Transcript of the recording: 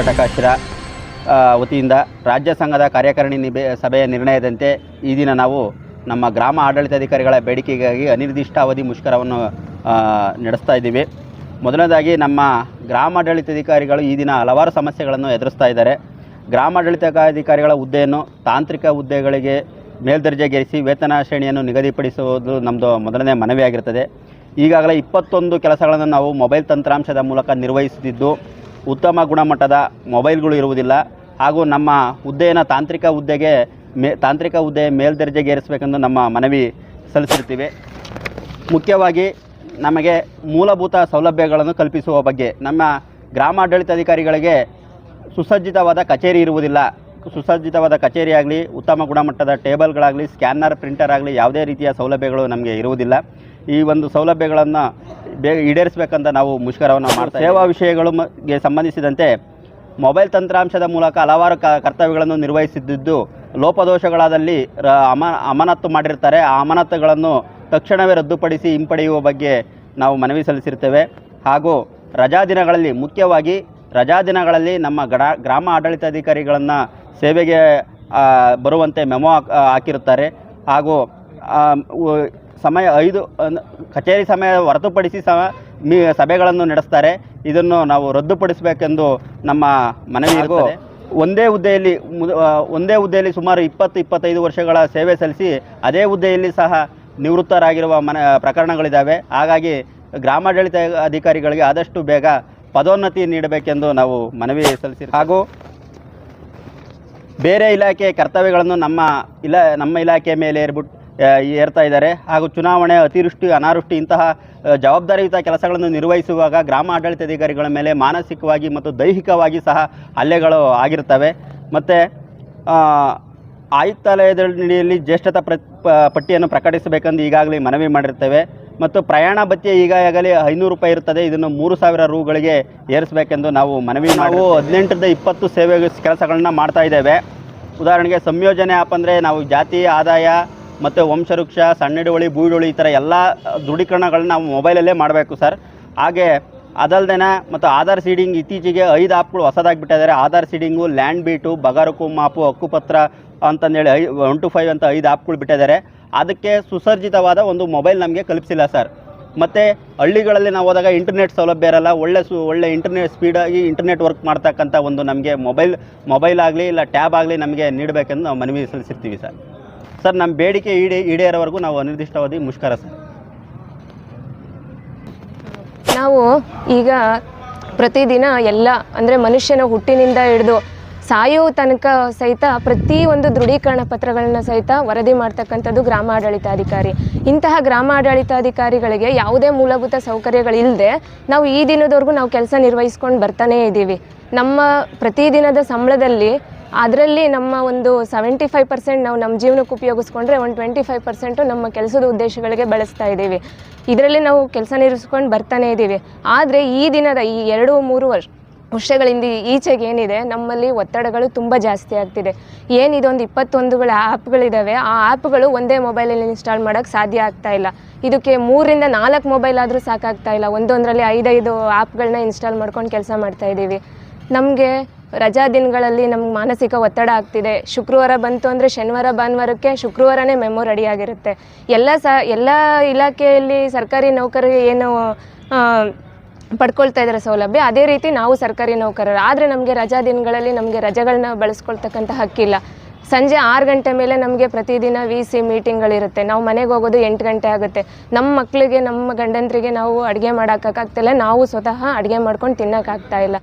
ಘಟಕ ಶಿರಾ ವತಿಯಿಂದ ರಾಜ್ಯ ಸಂಘದ ಕಾರ್ಯಕಾರಿಣಿ ನಿಬೆ, ಸಭೆಯ ನಿರ್ಣಯದಂತೆ ಈ ದಿನ ನಾವು ನಮ್ಮ ಗ್ರಾಮ ಆಡಳಿತಾಧಿಕಾರಿಗಳ ಬೇಡಿಕೆಗಾಗಿ ಅನಿರ್ದಿಷ್ಟಾವಧಿ ಮುಷ್ಕರವನ್ನು ನಡೆಸ್ತಾ ಇದ್ದೀವಿ. ಮೊದಲನೇದಾಗಿ ನಮ್ಮ ಗ್ರಾಮಾಡಳಿತಾಧಿಕಾರಿಗಳು ಈ ದಿನ ಹಲವಾರು ಸಮಸ್ಯೆಗಳನ್ನು ಎದುರಿಸ್ತಾ ಇದ್ದಾರೆ. ಗ್ರಾಮಾಡಳಿತಾಧಿಕಾರಿಗಳ ಹುದ್ದೆಯನ್ನು ತಾಂತ್ರಿಕ ಹುದ್ದೆಗಳಿಗೆ ಮೇಲ್ದರ್ಜೆಗೇರಿಸಿ ವೇತನ ಶ್ರೇಣಿಯನ್ನು ನಿಗದಿಪಡಿಸುವುದು ನಮ್ಮದು ಮೊದಲನೇ ಮನವಿಯಾಗಿರ್ತದೆ. ಈಗಾಗಲೇ ಇಪ್ಪತ್ತೊಂದು ಕೆಲಸಗಳನ್ನು ನಾವು ಮೊಬೈಲ್ ತಂತ್ರಾಂಶದ ಮೂಲಕ ನಿರ್ವಹಿಸುತ್ತಿದ್ದು ಉತ್ತಮ ಗುಣಮಟ್ಟದ ಮೊಬೈಲ್ಗಳು ಇರುವುದಿಲ್ಲ. ಹಾಗೂ ನಮ್ಮ ಹುದ್ದೆಯನ್ನು ತಾಂತ್ರಿಕ ಹುದ್ದೆಗೆ ಮೇ, ತಾಂತ್ರಿಕ ಹುದ್ದೆ ಮೇಲ್ದರ್ಜೆಗೇರಿಸಬೇಕೆಂದು ನಮ್ಮ ಮನವಿ ಸಲ್ಲಿಸಿರ್ತೀವಿ ಮುಖ್ಯವಾಗಿ ನಮಗೆ ಮೂಲಭೂತ ಸೌಲಭ್ಯಗಳನ್ನು ಕಲ್ಪಿಸುವ ಬಗ್ಗೆ. ನಮ್ಮ ಗ್ರಾಮಾಡಳಿತಾಧಿಕಾರಿಗಳಿಗೆ ಸುಸಜ್ಜಿತವಾದ ಕಚೇರಿ ಇರುವುದಿಲ್ಲ. ಸುಸಜ್ಜಿತವಾದ ಕಚೇರಿ ಆಗಲಿ ಉತ್ತಮ ಗುಣಮಟ್ಟದ ಟೇಬಲ್ಗಳಾಗಲಿ, ಸ್ಕ್ಯಾನರ್, ಪ್ರಿಂಟರ್ ಆಗಲಿ ಯಾವುದೇ ರೀತಿಯ ಸೌಲಭ್ಯಗಳು ನಮಗೆ ಇರುವುದಿಲ್ಲ. ಈ ಒಂದು ಸೌಲಭ್ಯಗಳನ್ನು ಬೇಗ ಈಡೇರಿಸಬೇಕಂತ ನಾವು ಮುಷ್ಕರವನ್ನು ಮಾಡ್ತೇವೆ ಸೇವಾ ವಿಷಯಗಳು ಗೆ ಸಂಬಂಧಿಸಿದಂತೆ ಮೊಬೈಲ್ ತಂತ್ರಾಂಶದ ಮೂಲಕ ಹಲವಾರು ಕರ್ತವ್ಯಗಳನ್ನು ನಿರ್ವಹಿಸಿದ್ದು ಲೋಪದೋಷಗಳಾದಲ್ಲಿ ರ ಅಮ ಅಮಾನತ್ತು ಮಾಡಿರ್ತಾರೆ. ಆ ಅಮಾನತುಗಳನ್ನು ತಕ್ಷಣವೇ ರದ್ದುಪಡಿಸಿ ಹಿಂಪಡೆಯುವ ಬಗ್ಗೆ ನಾವು ಮನವಿ ಸಲ್ಲಿಸಿರ್ತೇವೆ. ಹಾಗೂ ರಜಾ ದಿನಗಳಲ್ಲಿ ಮುಖ್ಯವಾಗಿ ರಜಾ ದಿನಗಳಲ್ಲಿ ನಮ್ಮ ಗಡ ಗ್ರಾಮ ಆಡಳಿತಾಧಿಕಾರಿಗಳನ್ನು ಸೇವೆಗೆ ಬರುವಂತೆ ಮೆಮೊ ಹಾಕ್- ಹಾಕಿರುತ್ತಾರೆ. ಹಾಗೂ ಸಮಯ ಐದು ಕಚೇರಿ ಸಮಯ ಹೊರತುಪಡಿಸಿ ಸಹ ಮೀ ಸಭೆಗಳನ್ನು ನಡೆಸ್ತಾರೆ. ಇದನ್ನು ನಾವು ರದ್ದುಪಡಿಸಬೇಕೆಂದು ನಮ್ಮ ಮನವಿ ಒಂದೇ ಹುದ್ದೆಯಲ್ಲಿ ಒಂದೇ ಹುದ್ದೆಯಲ್ಲಿ ಸುಮಾರು ಇಪ್ಪತ್ತು ಇಪ್ಪತ್ತೈದು ವರ್ಷಗಳ ಸೇವೆ ಸಲ್ಲಿಸಿ ಅದೇ ಹುದ್ದೆಯಲ್ಲಿ ಸಹ ನಿವೃತ್ತರಾಗಿರುವ ಮನ ಪ್ರಕರಣಗಳಿದ್ದಾವೆ ಹಾಗಾಗಿ ಗ್ರಾಮಾಡಳಿತ ಅಧಿಕಾರಿಗಳಿಗೆ ಆದಷ್ಟು ಬೇಗ ಪದೋನ್ನತಿ ನೀಡಬೇಕೆಂದು ನಾವು ಮನವಿ ಸಲ್ಲಿಸಿ ಹಾಗೂ ಬೇರೆ ಇಲಾಖೆ ಕರ್ತವ್ಯಗಳನ್ನು ನಮ್ಮ ಇಲ ನಮ್ಮ ಇಲಾಖೆ ಮೇಲೆ ಏರ್ಬಿಟ್ಟು ಏರ್ತಾ ಇದ್ದಾರೆ. ಹಾಗೂ ಚುನಾವಣೆ ಅತಿವೃಷ್ಟಿ ಅನಾವೃಷ್ಟಿ ಇಂತಹ ಜವಾಬ್ದಾರಿಯುತ ಕೆಲಸಗಳನ್ನು ನಿರ್ವಹಿಸುವಾಗ ಗ್ರಾಮ ಆಡಳಿತಾಧಿಕಾರಿಗಳ ಮೇಲೆ ಮಾನಸಿಕವಾಗಿ ಮತ್ತು ದೈಹಿಕವಾಗಿ ಸಹ ಹಲ್ಲೆಗಳು ಆಗಿರ್ತವೆ ಮತ್ತು ಆಯುಕ್ತಾಲಯದಲ್ಲಿ ಜ್ಯೇಷ್ಠತಾ ಪ್ರ ಪಟ್ಟಿಯನ್ನು ಪ್ರಕಟಿಸಬೇಕೆಂದು ಈಗಾಗಲೇ ಮನವಿ ಮಾಡಿರ್ತೇವೆ. ಮತ್ತು ಪ್ರಯಾಣ ಭತ್ಯೆ ಈಗಾಗಲೇ ಐನೂರು ರೂಪಾಯಿ ಇರುತ್ತದೆ. ಇದನ್ನು ಮೂರು ಸಾವಿರ ರೂಗಳಿಗೆ ಏರಿಸಬೇಕೆಂದು ನಾವು ಮನವಿ ನಾವು ಹದಿನೆಂಟರಿಂದ ಇಪ್ಪತ್ತು ಸೇವೆ ಕೆಲಸಗಳನ್ನ ಮಾಡ್ತಾ ಇದ್ದೇವೆ. ಉದಾಹರಣೆಗೆ ಸಂಯೋಜನೆ ಆ್ಯಪ್ ಅಂದರೆ ನಾವು ಜಾತಿ ಆದಾಯ ಮತ್ತು ವಂಶವೃಕ್ಷ, ಸಣ್ಣಿಡುವಳಿ ಬೂಡುವಳಿ ಈ ಥರ ಎಲ್ಲ ದೃಢೀಕರಣಗಳನ್ನ ನಾವು ಮೊಬೈಲಲ್ಲೇ ಮಾಡಬೇಕು ಸರ್. ಹಾಗೆ ಅದಲ್ದೇನೆ ಮತ್ತು ಆಧಾರ್ ಸೀಡಿಂಗ್ ಇತ್ತೀಚೆಗೆ ಐದು ಆ್ಯಪ್ಗಳು ಹೊಸದಾಗಿ ಬಿಟ್ಟಿದ್ದಾರೆ ಆಧಾರ್ ಸೀಡಿಂಗು, ಲ್ಯಾಂಡ್ ಬೀಟು ಬಗಾರಕು ಮಾಪು, ಹಕ್ಕುಪತ್ರ ಅಂತಂದೇಳಿ ಐ, ಒನ್ ಟು ಫೈವ್ ಅಂತ ಐದು ಆ್ಯಪ್ಗಳು ಬಿಟ್ಟಿದ್ದಾರೆ ಅದಕ್ಕೆ ಸುಸರ್ಜಿತವಾದ ಒಂದು ಮೊಬೈಲ್ ನಮಗೆ ಕಲ್ಪಿಸಿಲ್ಲ ಸರ್. ಮತ್ತು ಹಳ್ಳಿಗಳಲ್ಲಿ ನಾವು ಹೋದಾಗ ಇಂಟರ್ನೆಟ್ ಸೌಲಭ್ಯ ಇರಲ್ಲ. ಒಳ್ಳೆ ಸು, ಒಳ್ಳೆ ಇಂಟರ್ನೆಟ್ ಸ್ಪೀಡಾಗಿ ಇಂಟರ್ನೆಟ್ ವರ್ಕ್ ಮಾಡ್ತಕ್ಕಂಥ ಒಂದು ನಮಗೆ ಮೊಬೈಲ್ ಮೊಬೈಲ್ ಆಗಲಿ ಇಲ್ಲ ಟ್ಯಾಬ್ ಆಗಲಿ ನಮಗೆ ನೀಡಬೇಕೆಂದು ನಾವು ಮನವಿ ಸಲ್ಲಿಸಿರ್ತೀವಿ ಸರ್. ಸರ್ ನಮ್ಮ ಬೇಡಿಕೆ ಈಡೇ, ಈಡೇರೋವರೆಗೂ ನಾವು ಅನಿರ್ದಿಷ್ಟಾವಧಿ ಮುಷ್ಕರ ಸರ್. ನಾವು ಈಗ ಪ್ರತಿದಿನ ಎಲ್ಲ, ಅಂದರೆ ಮನುಷ್ಯನ ಹುಟ್ಟಿನಿಂದ ಹಿಡಿದು ಸಾಯೋ ತನಕ ಸಹಿತ ಪ್ರತಿ ಒಂದು ದೃಢೀಕರಣ ಪತ್ರಗಳನ್ನ ಸಹಿತ ವರದಿ ಮಾಡ್ತಕ್ಕಂಥದ್ದು ಗ್ರಾಮ ಆಡಳಿತಾಧಿಕಾರಿ ಇಂತಹ ಗ್ರಾಮ ಆಡಳಿತಾಧಿಕಾರಿಗಳಿಗೆ ಯಾವುದೇ ಮೂಲಭೂತ ಸೌಕರ್ಯಗಳಿಲ್ಲದೆ ನಾವು ಈ ದಿನದವರೆಗೂ ನಾವು ಕೆಲಸ ನಿರ್ವಹಿಸ್ಕೊಂಡು ಬರ್ತಾನೇ ಇದ್ದೀವಿ ನಮ್ಮ ಪ್ರತಿದಿನದ ಸಂಬಳದಲ್ಲಿ ಅದರಲ್ಲಿ ನಮ್ಮ ಒಂದು ಸೆವೆಂಟಿ ಫೈವ್ ಪರ್ಸೆಂಟ್ ನಾವು ನಮ್ಮ ಜೀವನಕ್ಕೆ ಉಪಯೋಗಿಸ್ಕೊಂಡ್ರೆ ಒಂದು ಟ್ವೆಂಟಿ ಫೈವ್ ಪರ್ಸೆಂಟು ನಮ್ಮ ಕೆಲಸದ ಉದ್ದೇಶಗಳಿಗೆ ಬಳಸ್ತಾ ಇದ್ದೀವಿ. ಇದರಲ್ಲಿ ನಾವು ಕೆಲಸ ನಿರ್ವಹಿಸ್ಕೊಂಡು ಬರ್ತಾನೆ ಇದ್ದೀವಿ. ಆದರೆ ಈ ದಿನದ ಈ ಎರಡು ಮೂರು ವರ್ಷ ವರ್ಷಗಳಿಂದ ಈಚೆಗೆ ಏನಿದೆ, ನಮ್ಮಲ್ಲಿ ಒತ್ತಡಗಳು ತುಂಬ ಜಾಸ್ತಿ ಆಗ್ತಿದೆ. ಏನಿದೊಂದು ಇಪ್ಪತ್ತೊಂದುಗಳ ಆ್ಯಪ್ಗಳಿದ್ದಾವೆ ಆ ಆ್ಯಪ್ಗಳು ಒಂದೇ ಮೊಬೈಲಲ್ಲಿ ಇನ್ಸ್ಟಾಲ್ ಮಾಡೋಕ್ಕೆ ಸಾಧ್ಯ ಆಗ್ತಾ ಇಲ್ಲ. ಇದಕ್ಕೆ ಮೂರಿಂದ ನಾಲ್ಕು ಮೊಬೈಲ್ ಆದರೂ ಸಾಕಾಗ್ತಾ ಇಲ್ಲ. ಒಂದೊಂದರಲ್ಲಿ ಐದೈದು ಆ್ಯಪ್ಗಳನ್ನ ಇನ್ಸ್ಟಾಲ್ ಮಾಡ್ಕೊಂಡು ಕೆಲಸ ಮಾಡ್ತಾ ಇದ್ದೀವಿ. ನಮಗೆ ರಜಾ ದಿನಗಳಲ್ಲಿ ನಮ್ಗೆ ಮಾನಸಿಕ ಒತ್ತಡ ಆಗ್ತಿದೆ. ಶುಕ್ರವಾರ ಬಂತು ಅಂದರೆ ಶನಿವಾರ, ಭಾನುವಾರಕ್ಕೆ ಶುಕ್ರವಾರನೇ ಮೆಮೊ ರೆಡಿ ಆಗಿರುತ್ತೆ. ಎಲ್ಲ ಸ, ಎಲ್ಲ ಇಲಾಖೆಯಲ್ಲಿ ಸರ್ಕಾರಿ ನೌಕರರಿಗೆ ಏನು ಪಡ್ಕೊಳ್ತಾ ಇದ್ದಾರೆ ಸೌಲಭ್ಯ, ಅದೇ ರೀತಿ ನಾವು ಸರ್ಕಾರಿ ನೌಕರರು. ಆದರೆ ನಮಗೆ ರಜಾ ದಿನಗಳಲ್ಲಿ ನಮಗೆ ರಜೆಗಳನ್ನ ಬಳಸ್ಕೊಳ್ತಕ್ಕಂಥ ಹಕ್ಕಿಲ್ಲ. ಸಂಜೆ ಆರು ಗಂಟೆ ಮೇಲೆ ನಮಗೆ ಪ್ರತಿದಿನ ವಿ ಸಿ ಮೀಟಿಂಗ್ಗಳಿರುತ್ತೆ ನಾವು ಮನೆಗೆ ಹೋಗೋದು ಎಂಟು ಗಂಟೆ ಆಗುತ್ತೆ. ನಮ್ಮ ಮಕ್ಕಳಿಗೆ ನಮ್ಮ ಗಂಡಂದ್ರಿಗೆ ನಾವು ಅಡುಗೆ ಮಾಡೋಕ್ಕಾಗ್ತಿಲ್ಲ ನಾವು ಸ್ವತಃ ಅಡುಗೆ ಮಾಡ್ಕೊಂಡು ತಿನ್ನೋಕ್ಕಾಗ್ತಾ ಇಲ್ಲ.